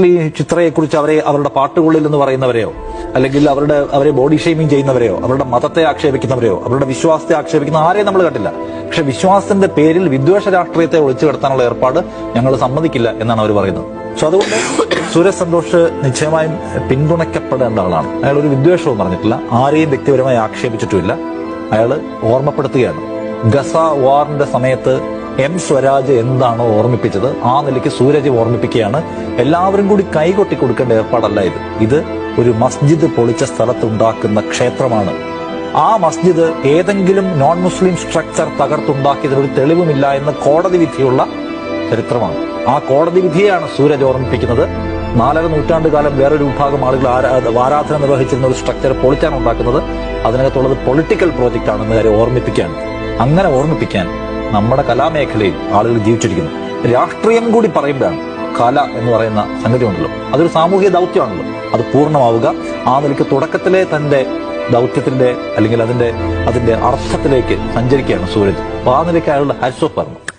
മുസ്ലിം ചിത്രയെക്കുറിച്ച് അവരെ അവരുടെ പാട്ടുകളിൽ എന്ന് പറയുന്നവരെയോ അല്ലെങ്കിൽ അവരുടെ അവരെ ബോഡി ഷെയ്മിങ് ചെയ്യുന്നവരെയോ അവരുടെ മതത്തെ ആക്ഷേപിക്കുന്നവരെയോ അവരുടെ വിശ്വാസത്തെ ആക്ഷേപിക്കുന്ന ആരെയും നമ്മൾ കണ്ടില്ല. പക്ഷെ വിശ്വാസത്തിന്റെ പേരിൽ വിദ്വേഷ രാഷ്ട്രീയത്തെ ഒളിച്ചു കിടത്താനുള്ള ഏർപ്പാട് ഞങ്ങൾ സമ്മതിക്കില്ല എന്നാണ് അവർ പറയുന്നത്. സോ അതുകൊണ്ട് സുരേഷ് സന്തോഷ് നിശ്ചയമായും പിന്തുണയ്ക്കപ്പെടേണ്ട ആളാണ്. അയാൾ ഒരു വിദ്വേഷവും പറഞ്ഞിട്ടില്ല. ആരെയും വ്യക്തിപരമായി ആക്ഷേപിച്ചിട്ടുമില്ല. അയാൾ ഓർമ്മപ്പെടുത്തുകയാണ്. ഗസ വാറിന്റെ സമയത്ത് എം സ്വരാജ് എന്താണോ ഓർമ്മിപ്പിച്ചത് ആ നിലയ്ക്ക് സൂരജ് ഓർമ്മിപ്പിക്കുകയാണ്. എല്ലാവരും കൂടി കൈകൊട്ടി കൊടുക്കേണ്ട ഏർപ്പാടല്ല ഇത്. ഇത് ഒരു മസ്ജിദ് പൊളിച്ച സ്ഥലത്തുണ്ടാക്കുന്ന ക്ഷേത്രമാണ്. ആ മസ്ജിദ് ഏതെങ്കിലും നോൺ മുസ്ലിം സ്ട്രക്ചർ തകർത്തുണ്ടാക്കിയതിനൊരു തെളിവുമില്ല എന്ന കോടതി വിധിയുള്ള ചരിത്രമാണ്. ആ കോടതി വിധിയെയാണ് സൂരജ് ഓർമ്മിപ്പിക്കുന്നത്. നാലര നൂറ്റാണ്ട് കാലം വേറൊരു വിഭാഗം ആളുകൾ ആരാധന നിർവഹിച്ചിരുന്ന ഒരു സ്ട്രക്ചർ പൊളിച്ചാണ് ഉണ്ടാക്കുന്നത്. അതിനകത്തുള്ളത് പൊളിറ്റിക്കൽ പ്രോജക്റ്റ് ആണെന്ന് കാര്യം ഓർമ്മിപ്പിക്കുകയാണ്. അങ്ങനെ ഓർമ്മിപ്പിക്കാൻ നമ്മുടെ കലാമേഖലയിൽ ആളുകൾ ജീവിച്ചിരിക്കുന്നു. രാഷ്ട്രീയം കൂടി പറയുമ്പോഴാണ് കല എന്ന് പറയുന്ന സംഗതി ഉണ്ടല്ലോ. അതൊരു സാമൂഹിക ദൗത്യമാണല്ലോ. അത് പൂർണമാവുക. ആ നിലയ്ക്ക് തുടക്കത്തിലെ തന്റെ ദൗത്യത്തിന്റെ അല്ലെങ്കിൽ അതിന്റെ അതിന്റെ അർത്ഥത്തിലേക്ക് സഞ്ചരിക്കുകയാണ് സൂരജ്. അപ്പൊ ആ നിലയ്ക്ക് അയാളുടെ ഹാറ്റ്സ് പറഞ്ഞു.